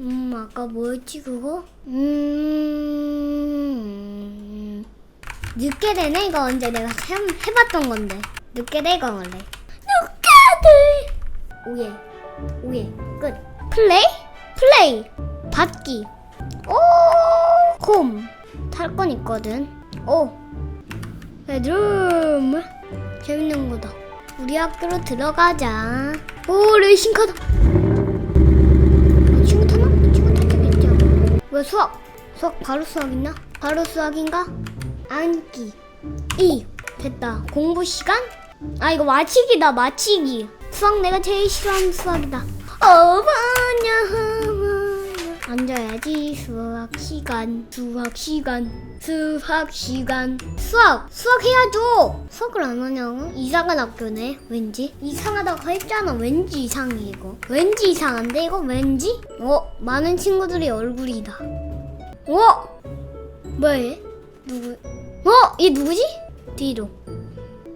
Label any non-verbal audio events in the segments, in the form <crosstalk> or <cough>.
음, 아까 뭐였지, 그거? 음, 늦게 되네, 이거 언제 내가 해, 해봤던 건데. 늦게 돼, 이거 원래. 늦게 돼! 오예. 오예. 끝. 플레이? 플레이. 받기. 오! 홈. 탈건 있거든. 오. 베드룸. 재밌는 거다. 우리 학교로 들어가자. 오, 레이싱카다. 친구 타나? 친구 타겠죠. 왜 수학? 수학 바로 수학 있나? 바로 수학인가? 앉기. 이. 됐다. 공부 시간? 아 이거 마치기다 마치기. 수학 내가 제일 싫어하는 수학이다. 어머냐 앉아야지. 수학 시간 수학 시간 수학 시간. 수학! 수학 해야죠! 수학을 안 하냐고? 이상한 학교네. 왠지? 이상하다고 했잖아. 왠지 이상해 이거. 왠지 이상한데 이거? 왠지? 어 많은 친구들이 얼굴이다. 어? 얘 누구? 어얘 누구지? 뒤로.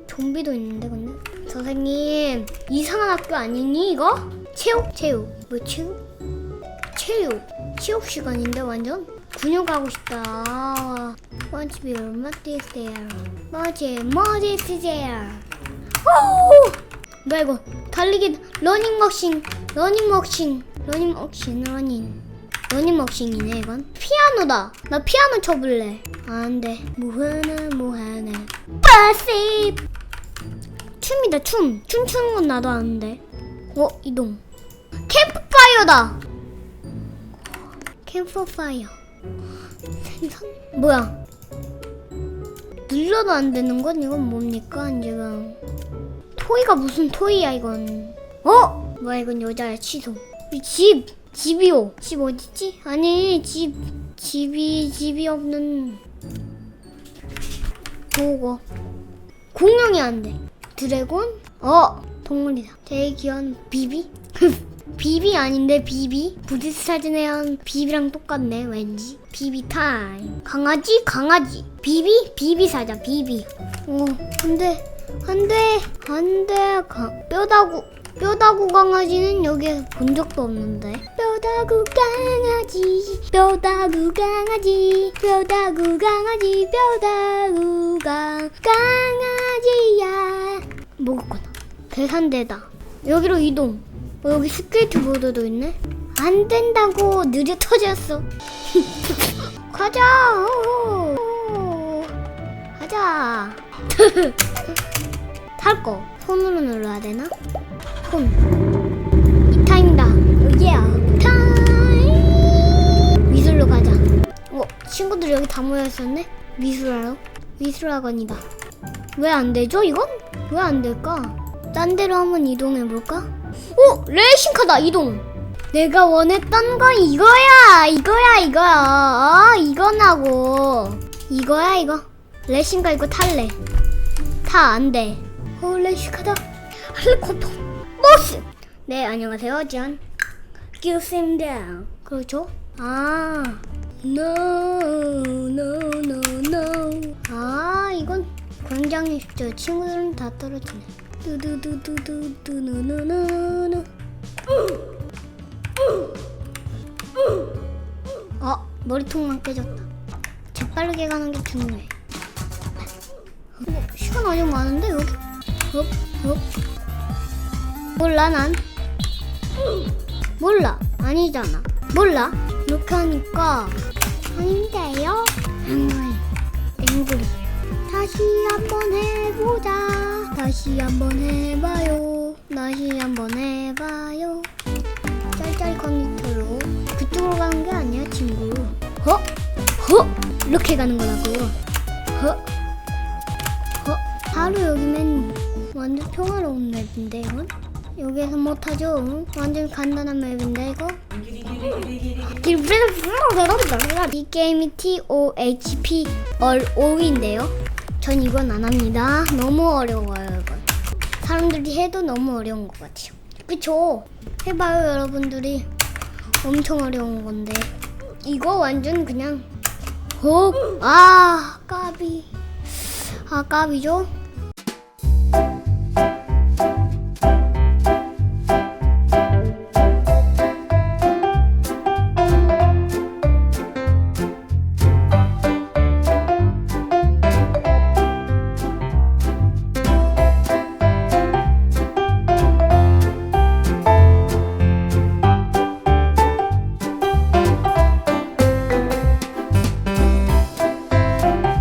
좀비도 있는데 근데? 선생님 이상한 학교 아니니 이거? 체육 체육. 뭐 체육? 체육 체육 시간인데 완전 근육하고 싶다. Want to be is there 뭐지? 뭐지 there 오 뭐야 이거 달리기 러닝머신 러닝머신 러닝머신 러닝. 러닝머신이네 이건. 피아노다. 나 피아노 쳐볼래. 안돼. 뭐하나 뭐하나. 빠시 춤이다 춤. 춤추는 건 나도 아는데. 어 이동. 캠프파이어다 캠프파이어. 뭐야? 눌러도 안 되는 건 이건 뭡니까 지금? 토이가 무슨 토이야 이건? 어? 뭐야 이건 여자야 취소. 이집 집이요. 집 어딨지? 아니 집 집이 집이 없는 보고. 공룡이 안돼. 드래곤? 어 동물이다. 제일 귀여운 비비 <laughs> 비비 아닌데 비비? 부디스 사진에 한 비비랑 똑같네 왠지. 비비 타임. 강아지? 강아지. 비비? 비비 사자 비비. 어 안돼 안돼 안돼 뼈다구 뼈다구 강아지는 여기 본 적도 없는데. 뼈다구 강아지 뼈다구 강아지 뼈다구 강아지 뼈다구가 강아지야. 먹었구나. 계산대다. 여기로 이동 어, 여기 스케이트보드도 있네 안 된다고 느려 터졌어 <laughs> 가자. 가자 <laughs> 탈 거 손으로 눌러야 되나? 손. 이 타임이다. 오예. 타임. 미술로 가자. 어, 친구들 여기 다 모여 있었네. 미술하러. 미술학원이다. 왜 안 되죠? 이건? 왜 안 될까? 딴 데로 한번 이동해 볼까? 오, 레이싱카다. 이동. 내가 원했던 건 이거야. 이거야, 이거야. 아, 이거나고. 이거야, 이거. 레이싱카 이거 탈래. 타 안 돼. 어, 레이싱카다. 헬리콥터. 버스. 네, 안녕하세요, 전. Give down. 그렇죠? 아, no, no, no, no. 아, 이건 굉장히 쉽죠. 친구들은 다 떨어지네. 두두두두두두 노노노노. 어, 머리통만 깨졌다. 재빠르게 가는 게 중요해. 어, 시간 아직 많은데 여기? 업, 업. 몰라 난 몰라 아니잖아 몰라 이렇게 하니까 아닌데요 앵글 앵글 다시 한번 해보자 다시 한번 해봐요 다시 한번 해봐요 짤짤 커넥터로 그쪽으로 가는 게 아니야 친구 허? 허? 이렇게 가는 거라고 허? 허? 바로 여기면 완전 평화로운 맵인데 이건? 여기에서 못하죠? 응? 완전 간단한 맵인데 이거? 이 게임이 TOHP 얼5인데요 전 이건 안 합니다 너무 어려워요 이건 사람들이 해도 너무 어려운 것 같아요 그쵸? 해봐요 여러분들이 엄청 어려운 건데 이거 완전 그냥 헉! 아 까비 아 까비죠?